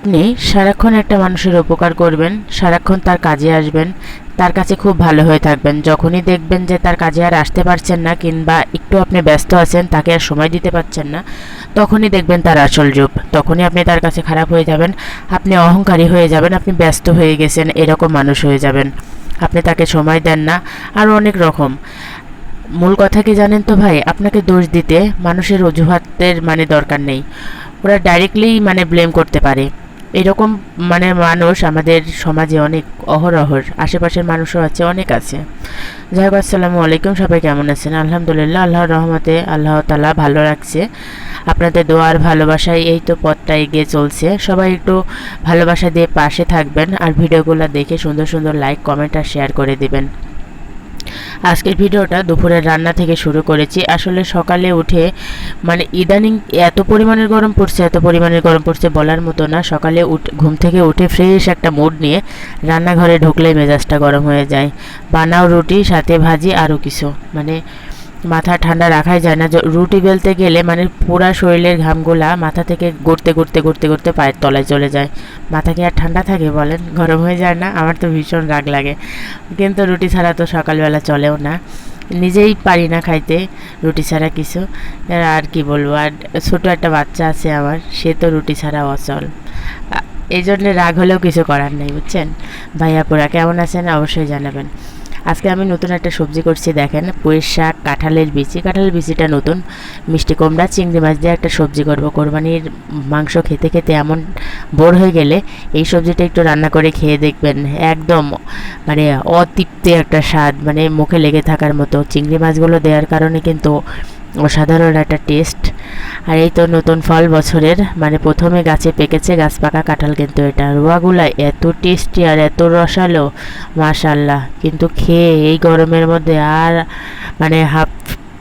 আপনি সারাক্ষণ একটা মানুষের উপকার করবেন, সারাক্ষণ তার কাজে আসবেন, তার কাছে খুব ভালো হয়ে থাকবেন। যখনই দেখবেন যে তার কাজে আর আসতে পারছেন না কিংবা একটু আপনি ব্যস্ত আছেন, তাকে আর সময় দিতে পারছেন না, তখনই দেখবেন তার আসল রূপ। তখনই আপনি তার কাছে খারাপ হয়ে যাবেন, আপনি অহংকারী হয়ে যাবেন, আপনি ব্যস্ত হয়ে গেছেন, এরকম মানুষ হয়ে যাবেন। আপনি তাকে সময় দেন না আরও অনেক রকম। মূল কথা কি জানেন তো ভাই? আপনাকে দোষ দিতে মানুষের অজুহাতের মানে দরকার নেই। ওরা ডাইরেক্টলি মানে ব্লেম করতে পারে। এরকম মানে মানুষ আমাদের সমাজে অনেক অহরহর, আশেপাশের মানুষও আছে, অনেক আছে। যাই হোক, আসসালামু আলাইকুম, সবাই কেমন আছেন? আলহামদুলিল্লাহ, আল্লাহর রহমতে আল্লাহ তালা ভালো রাখছে। আপনাদের দোয়ার ভালোবাসায় এই তো পথটা এগিয়ে চলছে। সবাই একটু ভালোবাসা দিয়ে পাশে থাকবেন আর ভিডিওগুলো দেখে সুন্দর সুন্দর লাইক কমেন্ট আর শেয়ার করে দিবেন। আজকের ভিডিওটা দুপুরের রান্না থেকে শুরু করেছি। আসলে সকালে উঠে মানে ইদানিং এত পরিমাণের গরম পড়ছে, এত পরিমাণের গরম পড়ছে বলার মতো না। সকালে উঠ, ঘুম থেকে উঠে ফ্রেশ একটা মুড নিয়ে রান্নাঘরে ঢুকলেই মেজাজটা গরম হয়ে যায়। বানাও রুটি, সাথে ভাজি, আরও কিছু। মানে মাথা ঠান্ডা রাখাই যায় না। রুটি বেলতে গেলে মানে পুরা শরীরের ঘামগুলা মাথা থেকে গড়তে গড়তে গড়তে গড়তে পায়ের তলায় চলে যায়। মাথা কি আর ঠান্ডা থাকে বলেন? গরম হয়ে যায় না? আমার তো ভীষণ রাগ লাগে। কিন্তু রুটি ছাড়া তো সকালবেলা চলেও না। নিজেই পারি না খাইতে রুটি ছাড়া কিছু। আর কি বলব? আর ছোটো একটা বাচ্চা আছে আমার, সে তো রুটি ছাড়া অচল। এই জন্য রাগ হলেও কিছু করার নেই, বুঝছেন? ভাইয়া ভাইয়াপুরা কেমন আছেন? অবশ্যই জানাবেন। আজকে আমি নতুন একটা সবজি করছি, দেখেন, পুঁই শাক, কাঁঠালের বিচি। কাঁঠালের বিচিটা নতুন, মিষ্টি কুমড়া, চিংড়ি মাছ দিয়ে একটা সবজি করব। কোরবানির মাংস খেতে খেতে এমন বোর হয়ে গেলে এই সবজিটা একটু রান্না করে খেয়ে দেখবেন। একদম মানে অতৃপ্তি একটা স্বাদ মানে মুখে লেগে থাকার মতো। চিংড়ি মাছগুলো দেওয়ার কারণে কিন্তু অসাধারণ একটা টেস্ট আর এই তো নতুন ফল বছরের মানে প্রথমে গাছে পেকেছে গাছ পাকা কাঁঠাল কিন্তু এটা। রোয়াগুলা এত টেস্টি আর এত রসালো মাশাল্লাহ কিন্তু খেয়ে এই গরমের মধ্যে আর মানে হাফ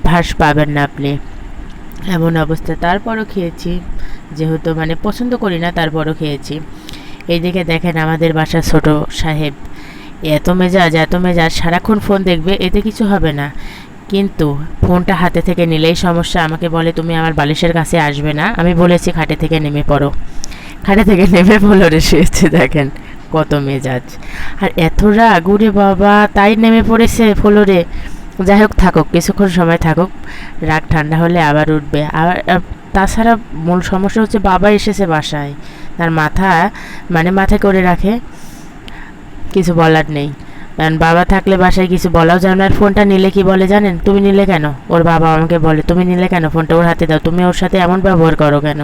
ফাঁস পাবেন না আপনি। এমন অবস্থা। তারপরও খেয়েছি, যেহেতু মানে পছন্দ করি না, তারপরও খেয়েছি। এইদিকে দেখেন আমাদের বাসার ছোট সাহেব, এত মেজাজ এত মেজাজ, সারাক্ষণ ফোন দেখবে, এতে কিছু হবে না। কিন্তু ফোনটা হাতে থেকে নিলেই সমস্যা। আমাকে বলে, তুমি আমার বালিশের কাছে আসবে না। আমি বলেছি, খাটে থেকে নেমে পড়ো। খাটে থেকে নেমে ফ্লোরে শুয়েছে, দেখেন কত মেজাজ। আর এত রাগ উরে বাবা, তাই নেমে পড়েছে ফ্লোরে যাই হোক, থাকুক, কিছুক্ষণ সময় থাকুক, রাগ ঠান্ডা হলে আবার উঠবে। আবার তাছাড়া মূল সমস্যা হচ্ছে, বাবা এসেছে বাসায়। তার মাথা মানে মাথায় করে রাখে, কিছু বলার নেই। কারণ বাবা থাকলে বাসায় কিছু বলাও যায় না। আর ফোনটা নিলে কি বলে জানেন? তুমি নিলে কেন? ওর বাবা আমাকে বলে, তুমি নিলে কেন ফোনটা? ওর হাতে দাও। তুমি ওর সাথে এমন ব্যবহার করো কেন?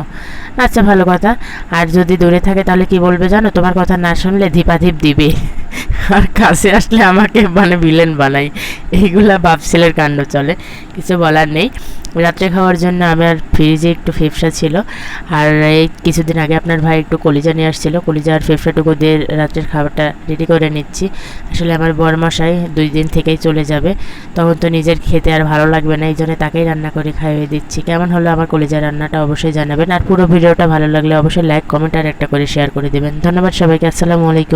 আচ্ছা ভালো কথা। আর যদি দূরে থাকে তাহলে কি বলবে জানো? তোমার কথা না শুনলে ধীপাধীপ দিবে। আর কাছে আসলে আমাকে মানে ভিলেন বানাই এইগুলা বাপ ছেলের কাণ্ড চলে, কিছু বলার নেই। রাত্রে খাওয়ার জন্য আমার ফ্রিজে একটু ফেফসা ছিল। আর এই কিছুদিন আগে আপনার ভাই একটু কলিজা নিয়ে আসছিল। কলিজা আর ফেফসাটুকু দিয়ে রাত্রের খাবারটা রেডি করে নিচ্ছি। আসলে আমার বরমশাই দুই দিন থেকেই চলে যাবে। তখন তো নিজের খেতে আর ভালো লাগবে না এই জন্য তাকেই রান্না করে খাইয়ে দিচ্ছি। কেমন হলো আমার কলিজা রান্নাটা অবশ্যই জানাবেন। আর পুরো ভিডিওটা ভালো লাগলে অবশ্যই লাইক কমেন্ট আর একটা করে শেয়ার করে দেবেন। ধন্যবাদ সবাইকে, আসসালামু আলাইকুম।